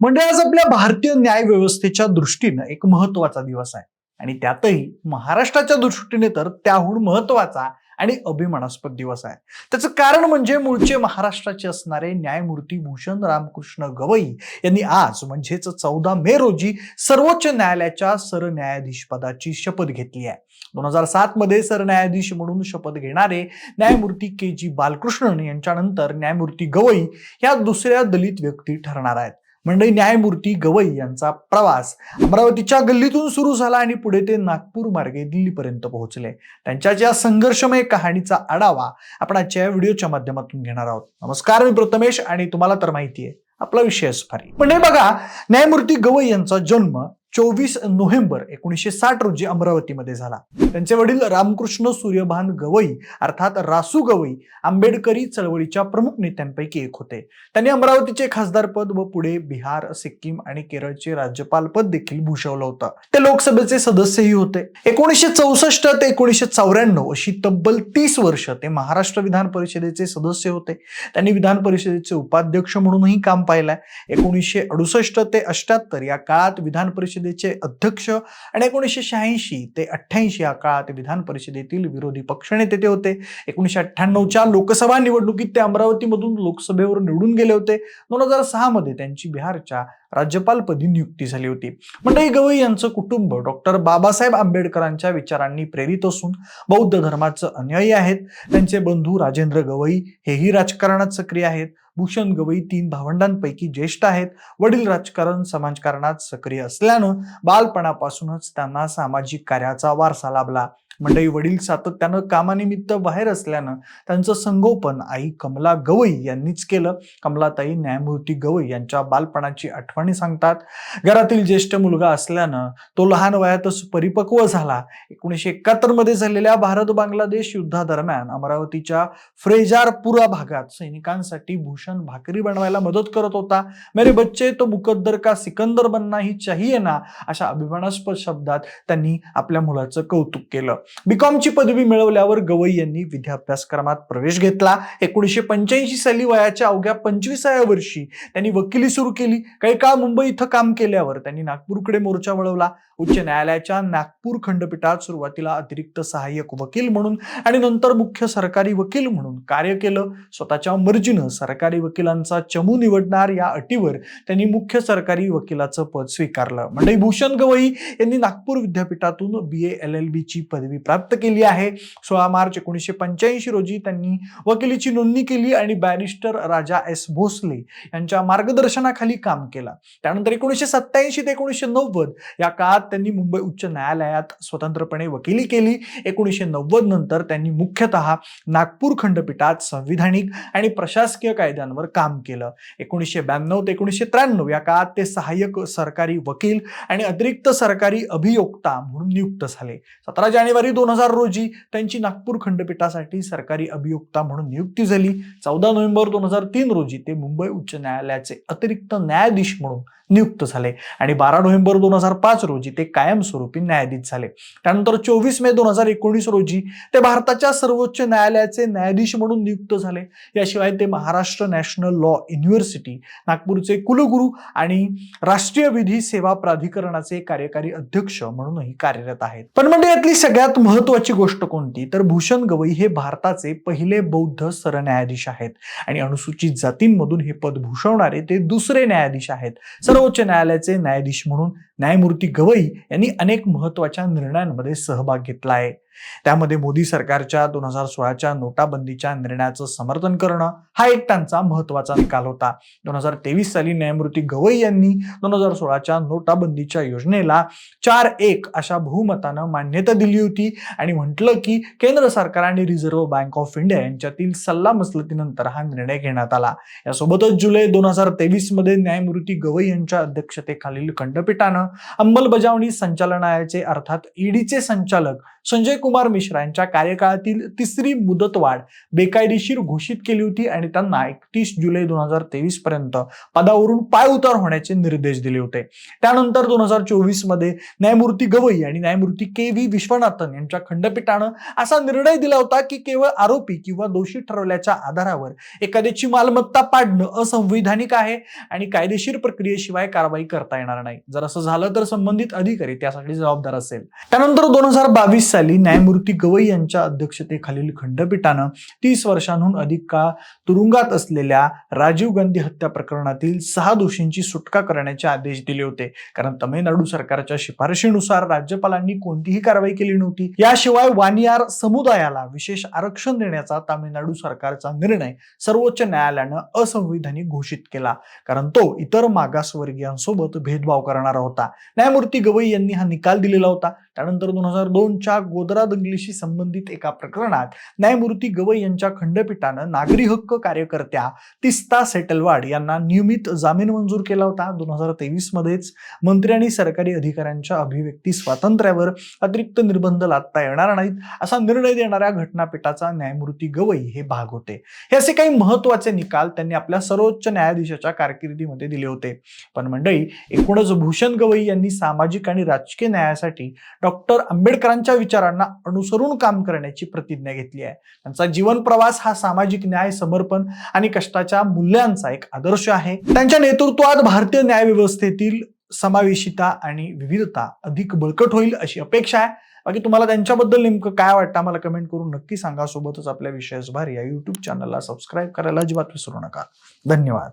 म्हणजे आज आपल्या भारतीय न्याय व्यवस्थेच्या दृष्टीनं एक महत्त्वाचा दिवस आहे. आणि त्यातही महाराष्ट्राच्या दृष्टीने तर त्याहून महत्त्वाचा आणि अभिमानास्पद दिवस आहे. त्याचं कारण म्हणजे मूळचे महाराष्ट्राचे असणारे न्यायमूर्ती भूषण रामकृष्ण गवई यांनी आज म्हणजेच चौदा मे रोजी सर्वोच्च न्यायालयाच्या सरन्यायाधीश पदाची शपथ घेतली आहे. दोन हजार सात मध्ये सरन्यायाधीश म्हणून शपथ घेणारे न्यायमूर्ती के जी बालकृष्णन यांच्यानंतर न्यायमूर्ती गवई या दुसऱ्या दलित व्यक्ती ठरणार आहेत. मंडळी न्यायमूर्ती गवई यांचा प्रवास अमरावतीच्या गल्लीतून सुरू झाला आणि पुढे ते नागपूर मार्गे दिल्लीपर्यंत पोहोचले. त्यांच्या ज्या संघर्षमय कहाणीचा आढावा आपण आजच्या या व्हिडिओच्या माध्यमातून घेणार आहोत. नमस्कार मी प्रथमेश आणि तुम्हाला तर माहिती आहे आपला विषय फारी म्हणजे बघा न्यायमूर्ती गवई यांचा जन्म चोवीस नोव्हेंबर एकोणीसशे साठ रोजी अमरावतीमध्ये झाला. त्यांचे वडील रामकृष्ण सूर्यभान गवई अर्थात रासू गवई आंबेडकरी चळवळीच्या प्रमुख नेत्यांपैकी एक होते. त्यांनी अमरावतीचे खासदारपद व पुढे बिहार सिक्कीम आणि केरळचे राज्यपाल पद देखील भूषवलं होतं. ते लोकसभेचे सदस्यही होते. एकोणीसशे चौसष्ट ते एकोणीसशे चौऱ्याण्णव अशी तब्बल तीस वर्ष ते महाराष्ट्र विधान परिषदेचे सदस्य होते. त्यांनी विधान परिषदेचे उपाध्यक्ष म्हणूनही काम पाहिलंय. एकोणीसशे अडुसष्ट ते अष्ट्याहत्तर या काळात विधान परिषद परिषदेचे अध्यक्ष आणि एकोणीसशे शहाऐंशी ते अठ्ठ्याऐंशी या काळात विधान परिषदेतील विरोधी पक्षनेते ते होते. एकोणीसशे अठ्ठ्याण्णवच्या लोकसभा निवडणुकीत ते अमरावतीमधून लोकसभेवर निवडून गेले होते. दोन हजार सहा मध्ये त्यांची बिहारच्या राज्यपालपदी नियुक्ती झाली होती. मंडई गवई यांचं कुटुंब डॉक्टर बाबासाहेब आंबेडकरांच्या विचारांनी प्रेरित असून बौद्ध धर्माचं अनुयायी आहेत. त्यांचे बंधू राजेंद्र गवई हेही राजकारणात सक्रिय आहेत. भूषण गवई तीन भावंडांपैकी ज्येष्ठ आहेत. वडील राजकारण समाजकारणात सक्रिय असल्यानं बालपणापासूनच त्यांना सामाजिक कार्याचा वारसा लाभला. मंडई वडील सातत्यानं कामानिमित्त बाहेर असल्यानं त्यांचं संगोपन आई कमला गवई यांनीच केलं. कमलाताई न्यायमूर्ती गवई यांच्या बालपणाची आठवणी सांगतात. घरातील ज्येष्ठ मुलगा असल्यानं तो लहान वयातच परिपक्व झाला. एकोणीसशे एकाहत्तरमध्ये झालेल्या भारत बांगलादेश युद्धादरम्यान अमरावतीच्या फ्रेजारपुरा भागात सैनिकांसाठी भूषण भाकरी बनवायला मदत करत होता. मेरे बच्चे तो मुकद्दर का सिकंदर बनना ही चाहिए ना? अशा अभिमानास्पद शब्दात त्यांनी आपल्या मुलाचं कौतुक केलं. बीकॉमची पदवी मिळवल्यावर गवई यांनी विद्याभ्यासक्रमात प्रवेश घेतला. एकोणीसशे पंच्याऐंशी साली वयाच्या अवघ्या पंचवीसाव्या वर्षी त्यांनी वकिली सुरू केली. काही काळ मुंबई इथं काम केल्यावर त्यांनी नागपूरकडे मोर्चा वळवला. उच्च न्यायालयाच्या नागपूर खंडपीठात सुरुवातीला अतिरिक्त सहाय्यक वकील म्हणून आणि नंतर मुख्य सरकारी वकील म्हणून कार्य केलं. स्वतःच्या मर्जीनं सरकारी वकिलांचा चमू निवडणार या अटीवर त्यांनी मुख्य सरकारी वकिलाचं पद स्वीकारलं. म्हणजे भूषण गवई यांनी नागपूर विद्यापीठातून बी ए एल एल बीची पदवी पदवी प्राप्त केली आहे. सोळा मार्च एकोणीसशे पंच्याऐंशी रोजी त्यांनी वकिलीची नोंदणी केली आणि बॅरिस्टर राजा एस भोसले यांच्या मार्गदर्शनाखाली काम केलं. त्यानंतर एकोणीसशे सत्याऐंशी ते एकोणीसशे नव्वद या काळात त्यांनी मुंबई उच्च न्यायालयात स्वतंत्रपणे वकिली केली. एकोणीसशे नव्वद नंतर त्यांनी मुख्यतः नागपूर खंडपीठात संविधानिक आणि प्रशासकीय कायद्यांवर काम केलं. एकोणीसशे ब्याण्णव ते एकोणीसशे त्र्याण्णव या काळात ते सहाय्यक सरकारी वकील आणि अतिरिक्त सरकारी अभियोक्ता म्हणून नियुक्त झाले. सतरा जानेवारी दोन हजार रोजी त्यांची नागपूर खंडपीठासाठी सरकारी अभियुक्ता म्हणून नियुक्ती झाली. चौदा नोव्हेंबर दोन हजार तीन रोजी ते मुंबई उच्च न्यायालयाचे अतिरिक्त न्यायाधीश म्हणून नियुक्त झाले. आणि बारा नोव्हेंबर दोन हजार पाच रोजी ते कायमस्वरूपी न्यायाधीश झाले. त्यानंतर चोवीस मे दोन हजार एकोणीस रोजी ते भारताच्या सर्वोच्च न्यायालयाचे न्यायाधीश म्हणून नियुक्त झाले. याशिवाय ते महाराष्ट्र नॅशनल लॉ युनिव्हर्सिटी नागपूरचे कुलगुरू आणि राष्ट्रीय विधी सेवा प्राधिकरणाचे कार्यकारी अध्यक्ष म्हणूनही कार्यरत आहेत. पण म्हणजे यातली सगळ्यात महत्वाची गोष्ट कोणती? तर भूषण गवई हे भारताचे पहिले बौद्ध सरन्यायाधीश आहेत. आणि अनुसूचित जातींमधून हे पद भूषवणारे ते दुसरे न्यायाधीश आहेत. सर्वोच्च न्यायालयाचे न्यायाधीश म्हणून न्यायमूर्ती गवई यांनी अनेक महत्त्वाच्या निर्णयांमध्ये सहभाग घेतला आहे त्यामध्ये मोदी सरकारच्या दोन हजार सोळाच्या नोटाबंदीच्या निर्णयाचं समर्थन करणं हा एक त्यांचा महत्त्वाचा निकाल होता. दोन हजार तेवीस साली न्यायमूर्ती गवई यांनी दोन हजार सोळाच्या नोटाबंदीच्या योजनेला चार एक अशा बहुमतानं मान्यता दिली होती आणि म्हटलं की केंद्र सरकार आणि रिझर्व्ह बँक ऑफ इंडिया यांच्यातील सल्लामसलतीनंतर हा निर्णय घेण्यात आला. यासोबतच जुलै दोन हजार तेवीसमध्ये न्यायमूर्ती गवई यांच्या अध्यक्षतेखालील खंडपीठानं अंमलबजावणी संचालनालयाचे अर्थात ईडीचे संचालक संजय कुमार मिश्रा यांच्या कार्यकाळातील तिसरी मुदतवाढ बेकायदेशीर घोषित केली होती आणि त्यांना एकतीस जुलै दोन हजार तेवीस पर्यंत पदावरून पाय उतार होण्याचे निर्देश दिले होते. त्यानंतर दोन हजार चोवीसमध्ये न्यायमूर्ती गवई आणि न्यायमूर्ती के व्ही विश्वनाथन यांच्या खंडपीठानं असा निर्णय दिला होता की केवळ आरोपी किंवा दोषी ठरवल्याच्या आधारावर एखाद्याची मालमत्ता पाडणं असंवैधानिक आहे आणि कायदेशीर प्रक्रियेशिवाय कारवाई करता येणार नाही. जर असं झालं तर संबंधित अधिकारी त्यासाठी जबाबदार असेल. त्यानंतर दोन हजार बावीस साली न्यायमूर्ती गवई यांच्या अध्यक्षतेखालील खंडपीठानं तीस वर्षांहून अधिक काळ तुरुंगात असलेल्या राजीव गांधी हत्या प्रकरणातील सहा दोषींची सुटका करण्याचे आदेश दिले होते. कारण तमिळनाडू सरकारच्या शिफारशीनुसार राज्यपालांनी कोणतीही कारवाई केली नव्हती. याशिवाय वानियार समुदायाला विशेष आरक्षण देण्याचा तामिळनाडू सरकारचा निर्णय सर्वोच्च न्यायालयानं असंविधानिक घोषित केला. कारण तो इतर मागासवर्गीयांसोबत भेदभाव करणारा होता. न्यायमूर्ती गवई यांनी हा निकाल दिलेला होता. त्यानंतर दोन हजार दोनच्या गोदरा दंगलीशी संबंधित एका प्रकरणात न्यायमूर्ती गवई यांच्या खंडपीठानं नागरी हक्क कार्यकर्त्या तिस्ता सेटलवाड यांना नियमित जामीन मंजूर केला होता. दोन हजार तेवीस मध्येच मंत्री आणि सरकारी अधिकाऱ्यांच्या अभिव्यक्ती स्वातंत्र्यावर अतिरिक्त निर्बंध लादता येणार नाहीत असा निर्णय देणाऱ्या घटनापीठाचा न्यायमूर्ती गवई हे भाग होते. हे असे काही महत्त्वाचे निकाल त्यांनी आपल्या सर्वोच्च न्यायाधीशाच्या कारकिर्दीमध्ये दिले होते. पण मंडळी एकूणच भूषण गवई गवई यांनी सामाजिक आणि राजकीय न्यायासाठी डॉक्टर आंबेडकरांच्या विचारांना अनुसरून काम करण्याची प्रतिज्ञा घेतली आहे. त्यांचा जीवन प्रवास हा सामाजिक न्याय समर्पण आणि कष्टाच्या मूल्यांचा एक आदर्श आहे. त्यांच्या नेतृत्वात भारतीय न्यायव्यवस्थेतील समावेशिता आणि विविधता अधिक बळकट होईल अशी अपेक्षा आहे. बाकी तुम्हाला त्यांच्याबद्दल नेमकं काय वाटतं मला कमेंट करून नक्की सांगा. सोबतच आपल्या विषयास भारी या युट्यूब चॅनलला सबस्क्राईब करायला अजिबात विसरू नका. धन्यवाद.